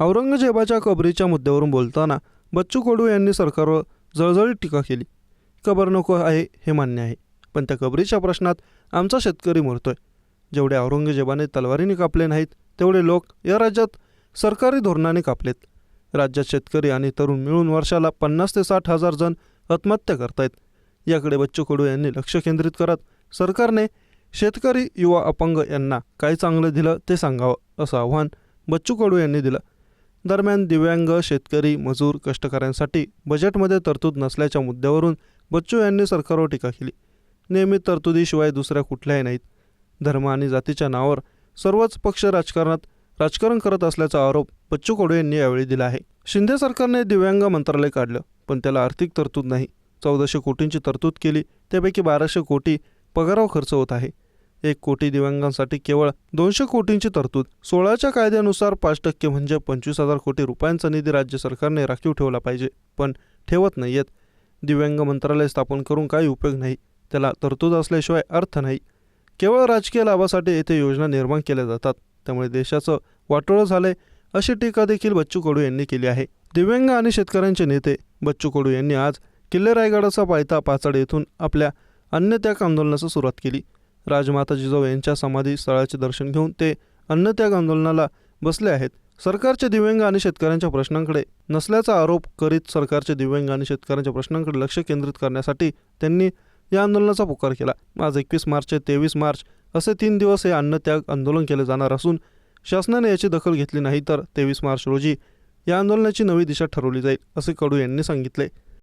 औरंगजेबाच्या कबरीच्या मुद्द्यावरून बोलताना बच्चू कडू यांनी सरकारवर जळजळीत टीका केली. कबर नको आहे हे मान्य आहे पण त्या कबरीच्या प्रश्नात आमचा शेतकरी मरतोय. जेवढे औरंगजेबाने तलवारीने कापले नाहीत तेवढे लोक या राज्यात सरकारी धोरणाने कापलेत. राज्यात शेतकरी आणि तरुण मिळून वर्षाला पन्नास ते साठ हजार जण आत्महत्या करतायत. याकडे बच्चू कडू यांनी लक्ष केंद्रित करत सरकारने शेतकरी युवा अपंग यांना काय चांगलं दिलं ते सांगावं असं आव्हान बच्चू कडू यांनी दिलं. दरम्यान दिव्यांग शेतकरी मजूर कष्टकऱ्यांसाठी बजेटमध्ये तरतूद नसल्याच्या मुद्द्यावरून बच्चू यांनी सरकारवर टीका केली. नियमित तरतुदीशिवाय दुसऱ्या कुठल्याही नाहीत. धर्म आणि जातीच्या नावावर सर्वच पक्ष राजकारणात राजकारण करत असल्याचा आरोप बच्चू कडू यांनी यावेळी दिला आहे. शिंदे सरकारने दिव्यांग मंत्रालय काढलं पण त्याला आर्थिक तरतूद नाही. चौदाशे कोटींची तरतूद केली त्यापैकी बाराशे कोटी पगारावर खर्च होत आहे. एक कोटी दिव्यांगांसाठी केवळ दोनशे कोटींची तरतूद. सोळाच्या कायद्यानुसार पाच टक्के म्हणजे पंचवीस हजार कोटी रुपयांचा निधी राज्य सरकारने राखीव ठेवला पाहिजे. पण ठेवत नाहीयेत. दिव्यांग मंत्रालय स्थापन करून काही उपयोग नाही. त्याला तरतूद असल्याशिवाय अर्थ नाही. केवळ राजकीय लाभासाठी येथे योजना निर्माण केल्या जातात. त्यामुळे देशाचं वाटोळं झालंय अशी टीका देखील बच्चू कडू यांनी केली आहे. दिव्यांग आणि शेतकऱ्यांचे नेते बच्चू कडू यांनी आज किल्ले रायगडाचा पायथा पाचाड येथून आपल्या अन्नत्याग आंदोलनाची सुरुवात केली. राजमाता जिजाऊ यांच्या समाधी स्थळाचे दर्शन घेऊन ते अन्नत्याग आंदोलनाला बसले आहेत. सरकारचे दिव्यांग आणि शेतकऱ्यांच्या प्रश्नांकडे नसल्याचा आरोप करीत सरकारचे दिव्यांग आणि शेतकऱ्यांच्या प्रश्नांकडे लक्ष केंद्रित करण्यासाठी त्यांनी या आंदोलनाचा पुकार केला. आज एकवीस मार्च ते तेवीस मार्च असे तीन दिवस हे अन्नत्याग आंदोलन केले जाणार असून शासनाने याची दखल घेतली नाही तर तेवीस मार्च रोजी या आंदोलनाची नवी दिशा ठरवली जाईल असे कडू यांनी सांगितले.